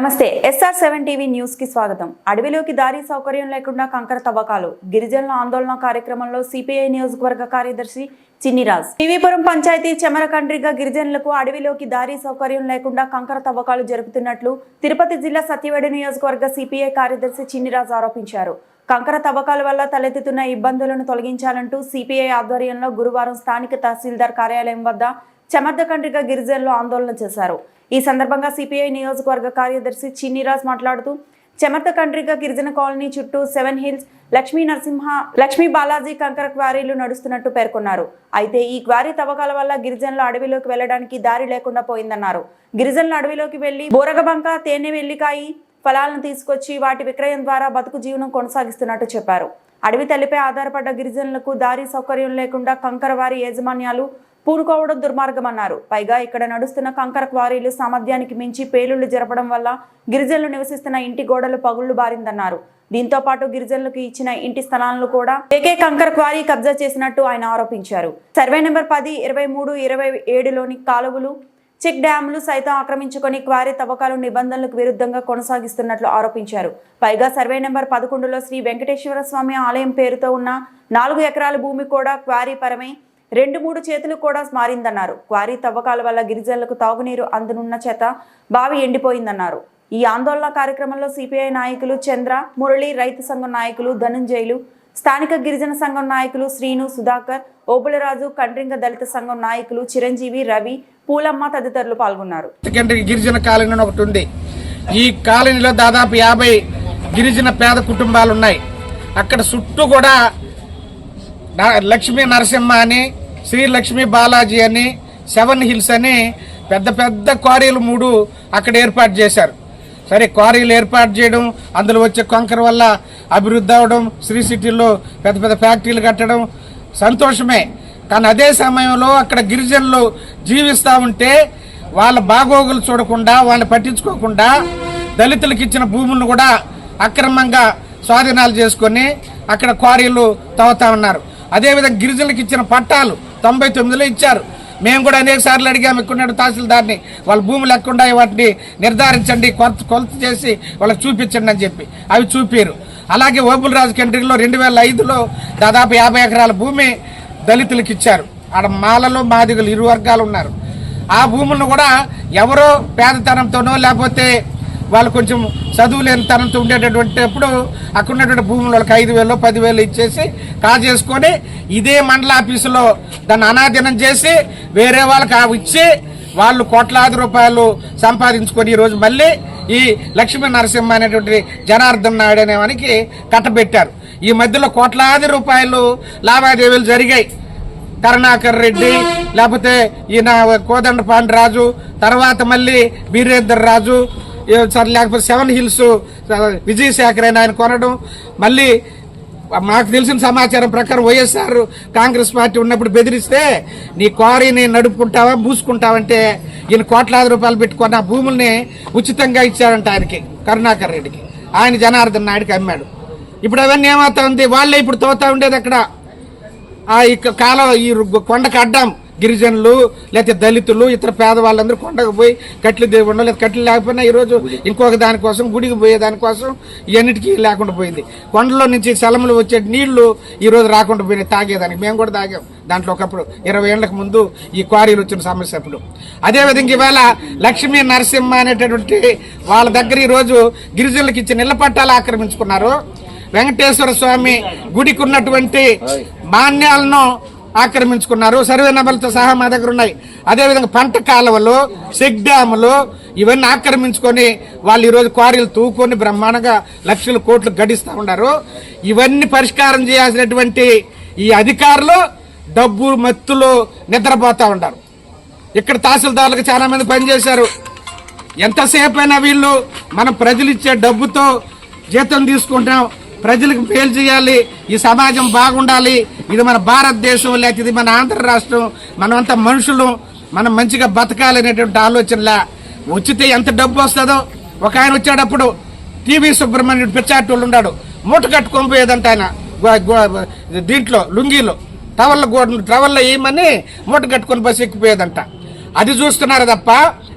నమస్తే SR seven TV న్యూస్కి స్వాగతం. అడవిలోకి దారి సౌకర్యం లేకుండా కంకర తవ్వకాలు. గిరిజనుల ఆందోళన కార్యక్రమంలో సిపిఐ నియోజకవర్గ కార్యదర్శి చిన్నిరాజ్. టీవీపురం పంచాయతీ చెమరకండ్రిగా గిరిజనులకు అడవిలోకి దారి సౌకర్యం లేకుండా కంకర తవ్వకాలు జరుపుతున్నట్లు తిరుపతి జిల్లా సత్యవేడు నియోజకవర్గ సిపిఐ కార్యదర్శి చిన్నిరాజ్ ఆరోపించారు. కంకర తవ్వకాల వల్ల తలెత్తుతున్న ఇబ్బందులను తొలగించాలంటూ సిపిఐ ఆధ్వర్యంలో గురువారం స్థానిక తహసీల్దార్ కార్యాలయం వద్ద చమర్దకండ్రిక గిరిజనులు ఆందోళన చేశారు. ఈ సందర్భంగా సిపిఐ నియోజకవర్గ కార్యదర్శి చిన్నిరాజ్ మాట్లాడుతూ చమర్దకండ్రిక గిరిజన కాలనీ చుట్టూ సెవెన్ హిల్స్ లక్ష్మీ నరసింహ లక్ష్మీ బాలాజీ కంకర క్వారీలు నడుస్తున్నట్టు పేర్కొన్నారు. అయితే ఈ క్వారీ తవ్వకాల వల్ల గిరిజనులు అడవిలోకి వెళ్ళడానికి దారి లేకుండా పోయిందన్నారు. గిరిజనులు అడవిలోకి వెళ్ళి బోరగబంక తేనె వెల్లికాయి ఫలాలను తీసుకొచ్చి వాటి విక్రయం ద్వారా బతుకు జీవనం కొనసాగిస్తున్నట్టు చెప్పారు. అడవి తల్లిపై ఆధారపడ్డ గిరిజనులకు దారి సౌకర్యం లేకుండా కంకర వారి యాజమాన్యాలు పూనుకోవడం దుర్మార్గమన్నారు. పైగా ఇక్కడ నడుస్తున్న కంకర క్వారీలు సామర్థ్యానికి మించి పేలుళ్ళు జరపడం వల్ల గిరిజనులు నివసిస్తున్న ఇంటి గోడలు పగుళ్ళు బారిందన్నారు. దీంతో పాటు గిరిజనులకు ఇచ్చిన ఇంటి స్థలాలను కూడా ఏకే కంకర క్వారీ కబ్జా చేసినట్టు ఆయన ఆరోపించారు. సర్వే నెంబర్ పది ఇరవై మూడు ఇరవై ఏడులోని కాలువలు చెక్ డ్యాంలు సైతం ఆక్రమించుకొని క్వారీ తవ్వకాలు నిబంధనలకు విరుద్ధంగా కొనసాగిస్తున్నట్లు ఆరోపించారు. పైగా సర్వే నెంబర్ పదకొండులో శ్రీ వెంకటేశ్వర స్వామి ఆలయం పేరుతో ఉన్న నాలుగు ఎకరాల భూమి కూడా క్వారీ పరమే రెండు మూడు చేతులు కూడా మారిందన్నారు. క్వారీ తవ్వకాల వల్ల గిరిజనులకు తాగునీరు అందనున్న చేత బావి ఎండిపోయిందన్నారు. ఈ ఆందోళన కార్యక్రమంలో సిపిఐ నాయకులు చంద్ర మురళి రైతు సంఘం నాయకులు ధనుంజయులు స్థానిక గిరిజన సంఘం నాయకులు శ్రీను సుధాకర్ ఓబులరాజు కండ్రింగ దళిత సంఘం నాయకులు చిరంజీవి రవి పూలమ్మ తదితరులు పాల్గొన్నారు. గిరిజన కాలనీ ఒకటి ఉంది. ఈ కాలనీలో దాదాపు యాభై గిరిజన పేద కుటుంబాలు ఉన్నాయి. అక్కడ చుట్టూ కూడా లక్ష్మీ నరసింహ అని శ్రీ లక్ష్మీ బాలాజీ అని సెవెన్ హిల్స్ అని పెద్ద పెద్ద క్వారీలు మూడు అక్కడ ఏర్పాటు చేశారు. సరే క్వారీలు ఏర్పాటు చేయడం అందులో వచ్చే కొంకర వల్ల అభివృద్ధి అవడం శ్రీ సిటీలో పెద్ద పెద్ద ఫ్యాక్టరీలు కట్టడం సంతోషమే. కానీ అదే సమయంలో అక్కడ గిరిజనులు జీవిస్తూ ఉంటే వాళ్ళ బాగోగులు చూడకుండా వాళ్ళని పట్టించుకోకుండా దళితులకు ఇచ్చిన భూములను కూడా అక్రమంగా స్వాధీనాలు చేసుకొని అక్కడ క్వారీలు తవ్వుతా ఉన్నారు. అదేవిధంగా గిరిజనులకు ఇచ్చిన పట్టాలు తొంభై తొమ్మిదిలో ఇచ్చారు. మేము కూడా అనేక సార్లు అడిగాము ఎక్కున్నాడు తహసీల్దార్ని వాళ్ళ భూములు లేకుండా వాటిని నిర్ధారించండి కొలత కొలత చేసి వాళ్ళకి చూపించండి అని చెప్పి. అవి చూపారు. అలాగే ఓబుల్ రాజు కంట్రీలో రెండు వేల ఐదులో దాదాపు యాభై ఎకరాల భూమి దళితులకు ఇచ్చారు. ఆడ మాలలో మాదిగలు ఇరు వర్గాలు ఉన్నారు. ఆ భూములను కూడా ఎవరో పేదతనంతోనో లేకపోతే వాళ్ళు కొంచెం చదువు లేని తనంతో ఉండేటటువంటి అప్పుడు అక్కడ ఉన్నటువంటి భూములు వాళ్ళకి ఐదు వేలు పదివేలు ఇచ్చేసి కాజేసుకొని ఇదే మండల ఆఫీసులో దాన్ని అనాదినం చేసి వేరే వాళ్ళకి ఇచ్చి వాళ్ళు కోట్లాది రూపాయలు సంపాదించుకొని ఈరోజు మళ్ళీ ఈ లక్ష్మీ నరసింహ అనేటువంటి జనార్దన్ నాయుడు అనే వానికి కట్టబెట్టారు. ఈ మధ్యలో కోట్లాది రూపాయలు లావాదేవీలు జరిగాయి. కరుణాకర్ రెడ్డి లేకపోతే ఈయన కోదండ పాండరాజు తర్వాత మళ్ళీ వీరేందర్ రాజు సరే లేకపోతే సెవెన్ హిల్స్ విజయశేఖర్ అని ఆయన కొనడం. మళ్ళీ మాకు తెలిసిన సమాచారం ప్రకారం వైఎస్ఆర్ కాంగ్రెస్ పార్టీ ఉన్నప్పుడు బెదిరిస్తే నీ క్వారీని నడుపుకుంటావా మూసుకుంటావంటే ఈయన కోట్లాది రూపాయలు పెట్టుకున్న ఆ భూముల్ని ఉచితంగా ఇచ్చారంట ఆయనకి కరుణాకర్ రెడ్డికి. ఆయన జనార్దన్ నాయుడికి అమ్మాడు. ఇప్పుడు అవన్నీ ఏమవుతా ఉంది? వాళ్ళే ఇప్పుడు తోతా ఉండేది అక్కడ ఆ ఈ కాలం ఈ కొండకు అడ్డాం. గిరిజనులు లేకపోతే దళితులు ఇతర పేదవాళ్ళందరూ కొండకు పోయి కట్లు దేవుళ్ళు లేదా కట్లు లేకపోయినా ఈరోజు ఇంకొక దానికోసం గుడికి పోయే దానికోసం ఇవన్నిటికీ లేకుండా పోయింది. కొండలో నుంచి సెలములు వచ్చే నీళ్ళు ఈరోజు రాకుండా పోయినాయి తాగేదానికి. మేము కూడా తాగాం. దాంట్లో ఒకప్పుడు ఇరవై ఏళ్ళకు ముందు ఈ క్వారీలు వచ్చిన సమస్య అప్పుడు. అదేవిధంగా ఇవాళ లక్ష్మీ నరసింహ అనేటటువంటి వాళ్ళ దగ్గర ఈరోజు గిరిజనులకు ఇచ్చిన ఇళ్ళ పట్టాలు ఆక్రమించుకున్నారు. వెంకటేశ్వర స్వామి గుడికి ఉన్నటువంటి మాన్యాలను ఆక్రమించుకున్నారు. సర్వే నెంబర్లతో సహా మా దగ్గర ఉన్నాయి. అదేవిధంగా పంట కాలువలు సిగ్ డ్యాములు ఇవన్నీ ఆక్రమించుకొని వాళ్ళు ఈరోజు క్వారీలు తూకొని బ్రహ్మాండంగా లక్షల కోట్లు గడిస్తూ ఉన్నారు. ఇవన్నీ పరిష్కారం చేయాల్సినటువంటి ఈ అధికారులు డబ్బు మత్తులు నిద్రపోతూ ఉన్నారు. ఇక్కడ తహసీల్దారులకు చాలా మంది పనిచేశారు. ఎంతసేపు అయినా వీళ్ళు మనం ప్రజలు ఇచ్చే డబ్బుతో జీతం తీసుకుంటాం ప్రజలకు మేలు చేయాలి. ఈ సమాజం బాగుండాలి. ఇది మన భారతదేశం లేకపోతే ఇది మన ఆంధ్ర రాష్ట్రం. మనమంతా మనుషులు. మనం మంచిగా బతకాలి అనేటువంటి ఆలోచనలా. వచ్చితే ఎంత డబ్బు వస్తుందో? ఒక ఆయన వచ్చేటప్పుడు టీవీ సుబ్రహ్మణ్యుడు పిచ్చాటోళ్ళు ఉన్నాడు. మూట కట్టుకొని పోయేదంట ఆయన. దీంట్లో లుంగీలో. టవర్ల గోడ టవర్లో వేయమని మూట కట్టుకొని బస్సు ఎక్కిపోయేదంట. అది చూస్తున్నారు తప్ప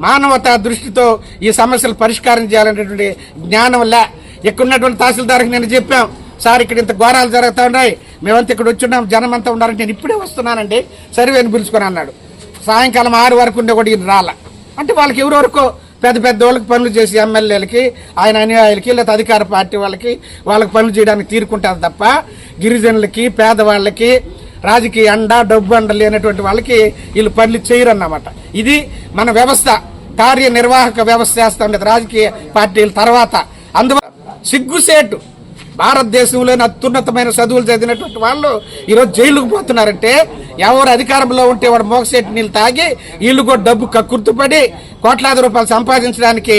మానవత దృష్టితో ఈ సమస్యలు పరిష్కారం చేయాలనేటువంటి జ్ఞానం లే. ఇక్కడ ఉన్నటువంటి తహసీల్దార్కి నేను చెప్పాం సార్ ఇక్కడ ఇంత ఘోరాలు జరుగుతూ ఉన్నాయి. మేమంతా ఇక్కడ వచ్చున్నాం జనం అంతా ఉన్నారంటే నేను ఇప్పుడే వస్తున్నానండి. సర్వేని పిలుచుకొని అన్నాడు. సాయంకాలం ఆరు వరకు ఉండే కూడా ఈయన రాల. అంటే వాళ్ళకి ఎవరెవరికో పెద్ద పెద్ద వాళ్ళకి పనులు చేసి ఎమ్మెల్యేలకి ఆయన అనుయాయులకి లేదా అధికార పార్టీ వాళ్ళకి వాళ్ళకి పనులు చేయడానికి తీరుకుంటారు తప్ప గిరిజనులకి పేదవాళ్ళకి రాజకీయ అండ డబ్బు అండ లేనటువంటి వాళ్ళకి వీళ్ళు పనులు చేయరన్నమాట. ఇది మన వ్యవస్థ. కార్యనిర్వాహక వ్యవస్థ చేస్తూ ఉండేది రాజకీయ పార్టీల తర్వాత. అందువల్ల సిగ్గుసేటు. భారతదేశంలోని అత్యున్నతమైన చదువులు చదివినటువంటి వాళ్ళు ఈరోజు జైలుకు పోతున్నారంటే ఎవరు అధికారంలో ఉంటే వాడు మోగసేటి నీళ్ళు తాగి వీళ్ళు కూడా డబ్బు కక్కుర్తుపడి కోట్లాది రూపాయలు సంపాదించడానికి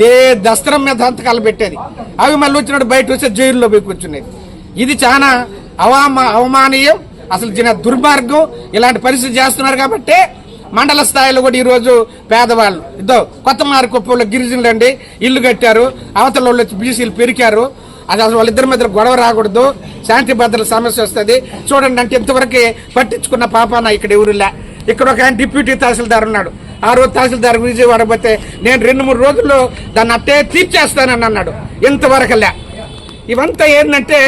దే దస్త్రం మీద అంతకాలు పెట్టేది. అవి మళ్ళీ వచ్చినట్టు బయట వచ్చి జైల్లో పోయి కూర్చునేది. ఇది చాలా అవమా అవమానీయం. అసలు చిన్న దుర్మార్గం. ఇలాంటి పరిస్థితి చేస్తున్నారు కాబట్టి మండల స్థాయిలో కూడా ఈరోజు పేదవాళ్ళు ఇదో కొత్త మారుకొప్పలో గిరిజనులు అండి ఇల్లు కట్టారు అవతల వాళ్ళు వచ్చి బీసీలు పెరికారు. అది అసలు వాళ్ళిద్దరి మధ్య గొడవ రాకూడదు. శాంతి భద్రత సమస్య వస్తుంది. చూడండి అంటే ఇంతవరకు పట్టించుకున్న పాపాన ఇక్కడ ఊరిలా ఇక్కడ ఒక ఆయన డిప్యూటీ తహసీల్దార్ ఉన్నాడు. ఆ రోజు తహసీల్దార్ విజయవాడ పోతే నేను రెండు మూడు రోజుల్లో దాన్ని అట్టే తీర్చేస్తానని అన్నాడు. ఇంతవరకులే ఇవంతా ఏంటంటే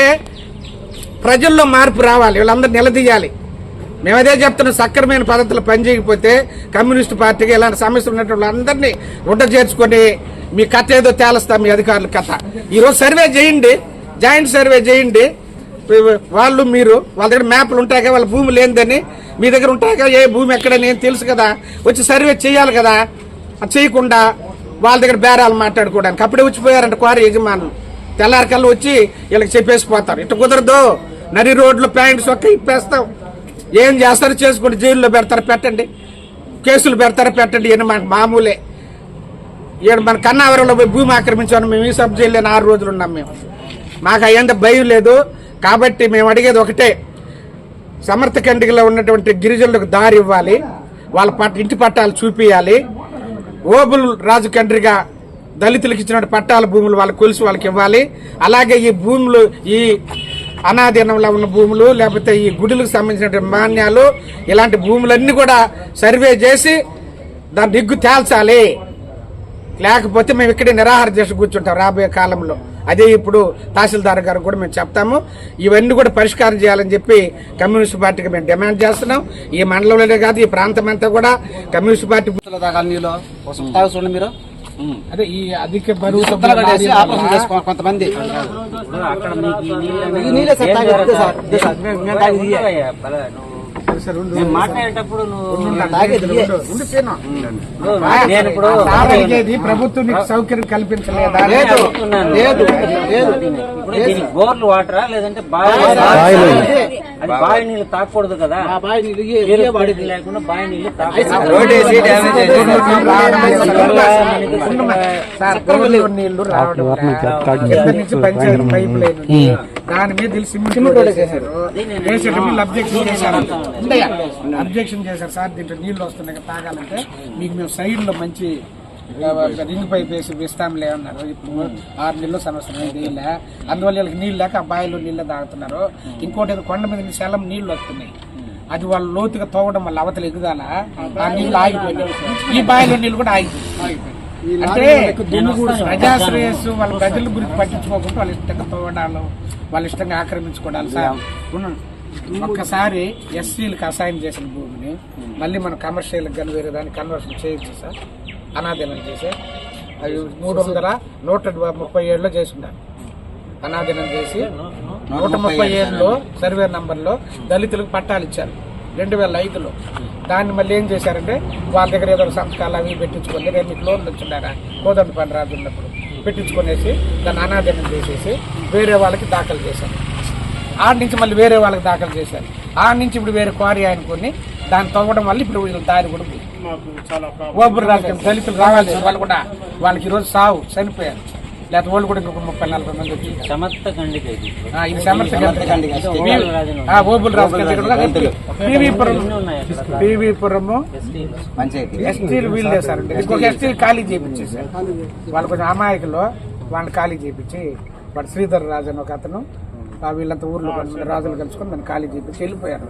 ప్రజల్లో మార్పు రావాలి. వీళ్ళందరూ నిలదీయాలి. మేము అదే చెప్తున్నాం సక్రమైన పద్ధతిలో పనిచేయకపోతే కమ్యూనిస్ట్ పార్టీకి ఇలాంటి సమస్యలు ఉన్నటువంటి అందరినీ ఉండ చేర్చుకొని మీ కథ ఏదో తేలుస్తాం మీ అధికారుల కథ. ఈరోజు సర్వే చేయండి జాయింట్ సర్వే చేయండి. వాళ్ళు మీరు వాళ్ళ దగ్గర మ్యాప్లు ఉంటాయి కదా వాళ్ళ భూమి లేనిదని మీ దగ్గర ఉంటాయి కదా ఏ భూమి ఎక్కడని ఏం తెలుసు కదా. వచ్చి సర్వే చేయాలి కదా. చేయకుండా వాళ్ళ దగ్గర బేరాలు మాట్లాడుకోవడానికి. అప్పుడే వచ్చిపోయారంట క్వారీ యజమానులు. తెల్లారికల్లా వచ్చి వీళ్ళకి చెప్పేసిపోతారు ఇట్లా కుదరదు. నరి రోడ్లు ప్యాంట్స్ ఒక్క ఇప్పేస్తాం. ఏం చేస్తారు చేసుకోండి జైల్లో పెడతారు పెట్టండి. కేసులు పెడతారు పెట్టండి. ఈయన మనకు మామూలే. ఈయన మన కన్నావరంలో పోయి భూమి ఆక్రమించాను. మేము ఈ సబ్ జైల్లో ఆరు రోజులు ఉన్నాం మేము. మాకు అయ్యేంత భయం లేదు. కాబట్టి మేము అడిగేది ఒకటే. సమర్థకండిగలో ఉన్నటువంటి గిరిజనులకు దారి ఇవ్వాలి. వాళ్ళ పట్ట ఇంటి పట్టాలు చూపియాలి. ఓబుల్ రాజు కండ్రిగా దళితులకు ఇచ్చిన పట్టాల భూములు వాళ్ళకి కొలిసి వాళ్ళకి ఇవ్వాలి. అలాగే ఈ భూములు ఈ అనాధీనంలో ఉన్న భూములు లేకపోతే ఈ గుడులకు సంబంధించిన మాన్యాలు ఇలాంటి భూములన్నీ కూడా సర్వే చేసి దాన్ని దిగ్గు తేల్చాలి. లేకపోతే మేము ఇక్కడే నిరాహార చేసి కూర్చుంటాం రాబోయే కాలంలో. అదే ఇప్పుడు తహసీల్దార్ గారు కూడా మేము చెప్తాము. ఇవన్నీ కూడా పరిష్కారం చేయాలని చెప్పి కమ్యూనిస్ట్ పార్టీకి మేము డిమాండ్ చేస్తున్నాం. ఈ మండలంలోనే కాదు ఈ ప్రాంతం అంతా కూడా కమ్యూనిస్ట్ పార్టీ నీళ్ళు మీరు. అదే ఈ అధిక బరువు కొంతమంది మాట్లాడేటప్పుడు ప్రభుత్వం నీకు సౌకర్యం కల్పించలేదా లేదు చెప్తున్నాను. లేదు లేదు ఇప్పుడు దీనికి బోర్లు వాటరా లేదంటే నీళ్ళు. అది బావి నీళ్ళు తాకూడదు కదా. బావి నీళ్ళు వాడేది. లేకుండా బావి నీళ్ళు రోడ్డేసి డ్యామేజ్ చేసి సార్ గోదావరిలో నీళ్ళు రావడం కింద నుంచి పంచాయతీ పైప్ లైన్ ఉంది. దాని మీద సిమెంట్ వీళ్ళు అబ్జెక్షన్ చేశారు. అబ్జెక్షన్ చేశారు. సార్ దీంట్లో నీళ్ళు వస్తున్నాయి తాగాలంటే మీకు మేము సైడ్లో మంచి రింగ్ పైప్ వేసి ఇస్తాంలే అన్నారు. ఇప్పుడు ఆరు నెలలు సమస్య నీళ్ళే అందువల్ల వీళ్ళకి నీళ్ళు లేక ఆ బావిలో నీళ్ళే తాగుతున్నారు. ఇంకోటి కొండ మీద సెలం నీళ్ళు వస్తున్నాయి. అది వాళ్ళు లోతుగా తోవడం వల్ల అవతల ఎగుదాల ఆ నీళ్ళు ఆగిపోయినాయి. ఈ బావిలో నీళ్ళు కూడా ఆగిపోయి అంటే ప్రజాశ్రేయస్సు వాళ్ళ ప్రజల గురించి పట్టించుకోకుండా వాళ్ళ ఇష్టంగా తోవడాలు వాళ్ళ ఇష్టంగా ఆక్రమించుకోవడాలు సార్. ఒక్కసారి ఎస్సీలకు అసైన్ చేసిన భూమిని మళ్ళీ మనం కమర్షియల్ కానీ వేరే దాన్ని కన్వర్షన్ చేయొచ్చు సార్? అనాధీనం చేసే అవి మూడు వందల నూట ముప్పై ఏడులో చేసుకున్నారు అనాధీనం చేసి నూట ముప్పై ఏడులో సర్వే నంబర్లో దళితులకు పట్టాలు ఇచ్చారు. రెండు వేల ఐదులో. దాన్ని మళ్ళీ ఏం చేశారంటే వాళ్ళ దగ్గర ఏదో ఒక అవి పెట్టించుకొని రేపు మీకు లోన్లు వచ్చిండారా? కోదండ పని రాజు ఉన్నప్పుడు. పెట్టించుకునేసి దాన్ని అనాదీనం చేసేసి వేరే వాళ్ళకి దాఖలు చేశారు. ఆడ నుంచి మళ్ళీ వేరే వాళ్ళకి దాఖలు చేశారు. ఆడ నుంచి ఇప్పుడు వేరే క్వారీ ఆయనకొని దాన్ని తవ్వడం వల్ల ఇప్పుడు దారి కూడా పోయింది. ఓబురు రాజకీయం దళితులు రావాలి వాళ్ళు కూడా వాళ్ళకి ఈరోజు సావు చనిపోయారు. లేకపోతే వాళ్ళు కూడా ఇంకొక ముప్పై నలభై మంది వచ్చి సమర్థ ఇది. ఇది సమర్థ ఖండిక. ఆ, ఓబుల్ రాజు పీవీపురం ఉన్నాయి అక్కడ. పీవీపురము పంచాయతీ. ఎస్టీలు వీళ్ళు చేశారండి. ఇంకొక ఎస్టీలు ఖాళీ చేయించేశారు వాళ్ళు కొంచెం అమాయకులు వాళ్ళని ఖాళీ చేయించి వాడు శ్రీధర్ రాజు అని ఒక అతను ఆ వీళ్ళంతా ఊర్లో రాజులు కలుసుకొని దాన్ని ఖాళీ చేయించి వెళ్ళిపోయారు.